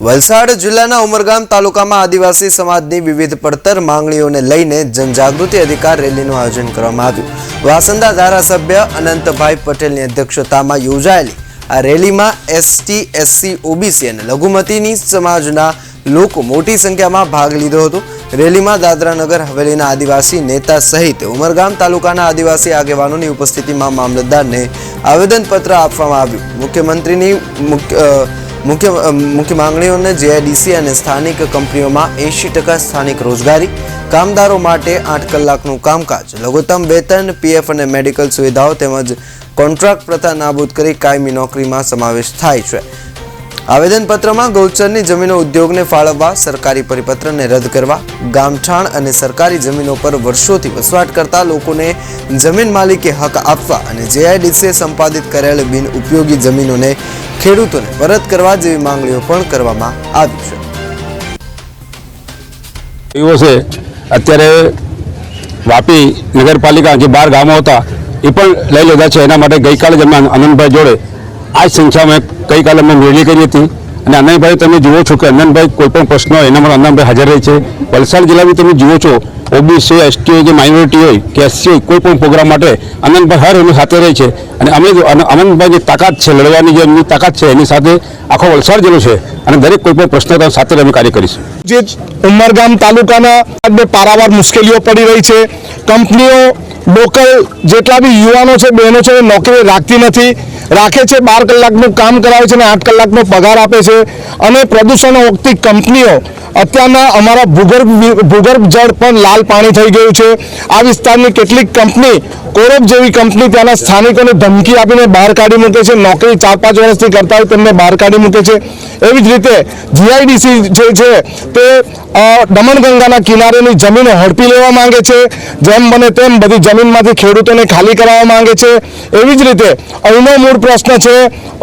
વલસાડ જિલ્લાના ઉમરગામ તાલુકામાં આદિવાસી સમાજની વિવિધ પડતર માંગણીઓને લઈને જનજાગૃતિ અધિકાર રેલીનું આયોજન કરવામાં આવ્યું. વાસંદા ધારાસભ્ય અનંતભાઈ પટેલની અધ્યક્ષતામાં યોજાયેલી આ રેલીમાં એસટી, એસસી, ઓબીસી અને લઘુમતીની સમાજના લોકો મોટી સંખ્યામાં ભાગ લીધો હતો. રેલીમાં દાદરાનગર હવેલીના આદિવાસી નેતા સહિત ઉમરગામ તાલુકાના આદિવાસી આગેવાનોની ઉપસ્થિતિમાં મામલતદારને આવેદનપત્ર આપવામાં આવ્યું. મુખ્યમંત્રીની મુખ્ય મુખ્ય મુખ્ય માંગણીઓને જેઆઈડીસી અને સ્થાનિક કંપનીઓમાં એંશી ટકા સ્થાનિક રોજગારી, કામદારો માટે આઠ કલાકનું કામકાજ, લઘુત્તમ વેતન પીએફ અને મેડિકલ સુવિધાઓ તેમજ કોન્ટ્રાક્ટ પ્રથા નાબૂદ કરી કાયમી નોકરીમાં સમાવેશ થાય છે. આવેદનપત્રમાં ગૌચરની જમીનો ઉદ્યોગને ફાળવવા, સરકારી પરિપત્રને રદ કરવા, ગામઠાણ અને સરકારી જમીનો પર વર્ષોથી વસવાટ કરતા લોકોને જમીન માલિકે હક આપવા અને જેઆઈડીસીએ સંપાદિત કરેલ બિન ઉપયોગી જમીનોને ખેડૂતોને પરત કરવા જેવી માંગણીઓ પણ કરવામાં આવી છે. અત્યારે વાપી નગરપાલિકા જે બાર ગામો હતા, એ પણ લઈ લીધા છે. એના માટે ગઈકાલે જ અમે આનંદભાઈ જોડે આ જ સંખ્યામાં ગઈકાલે અમે રેલી કરી હતી. અને આનંદભાઈ તમે જુઓ છો કે આનંદભાઈ કોઈ પણ પ્રશ્ન એના માટે આનંદભાઈ હાજર રહે છે. વલસાડ જિલ્લામાં તમે જુઓ છો ઓબીસી, એસટી હોય કે માઇનોરિટી હોય, કે એસસી હોય, કોઈ પણ પ્રોગ્રામ માટે અનંતભાઈ હર એમની સાથે રહે છે. અને અમે જો- અને આનંદભાઈની તાકાત છે, લડવાની જે એમની તાકાત છે, એની સાથે આખો વલસાડ જિલ્લો છે. અને દરેક કોઈ પણ પ્રશ્ન સાથે અમે કાર્ય કરીશું. જે ઉમરગામ તાલુકાના પારાવાર મુશ્કેલીઓ પડી રહી છે. કંપનીઓ લોકલ જેટલા બી યુવાનો છે, બહેનો છે નોકરી રાખતી નથી. રાખે છે, બાર કલાકનું કામ કરાવે છે અને આઠ કલાકનો પગાર આપે છે. અને પ્રદૂષણ ઓગતી કંપનીઓ અત્યારના અમારા ભૂગર્ભ ભૂગર્ભ જળ પણ લાલ પાણી થઈ ગયું છે. આ વિસ્તારની કેટલીક કંપની કોરબ જેવી કંપની ત્યાંના સ્થાનિકોને ધમકી આપીને બહાર કાઢી મૂકે છે. નોકરી ચાર પાંચ વર્ષથી કરતા હોય તેમને બહાર કાઢી મૂકે છે. એવી જ રીતે જીઆઈડીસી જે છે તે દમણગંગાના કિનારેની જમીનો હડપી લેવા માંગે છે. જેમ બને તેમ બધી જમીનમાંથી ખેડૂતોને ખાલી કરાવવા માંગે છે. એવી જ રીતે અહીંનો મૂળ પ્રશ્ન છે.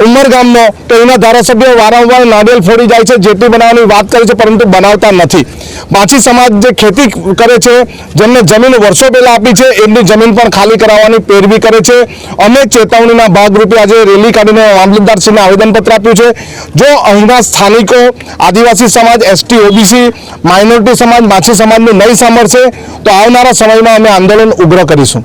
ઉમરગામનો તો અહીંના ધારાસભ્યો વારંવાર નાળિયેર ફોડી જાય છે. જેટી બનાવવાની વાત કરે છે પરંતુ બનાવતા નથી. માછી સમાજ જે ખેતી કરે છે, જેમને જમીન વર્ષો પહેલા આપી છે, એમની જમીન પણ ખાલી કરાવવાની પેરવી કરે છે. અમે ચેતવણીના ભાગરૂપે આજે રેલી કાઢીને મામલતદારશ્રીને આવેદનપત્ર આપ્યું છે. જો અહીંના સ્થાનિકો, આદિવાસી સમાજ, એસટી, ઓબીસી, માઇનોરિટી સમાજ, માછી સમાજનું નહીં સાંભળશે, તો આવનારા સમયમાં અમે આંદોલન ઉગ્ર કરીશું.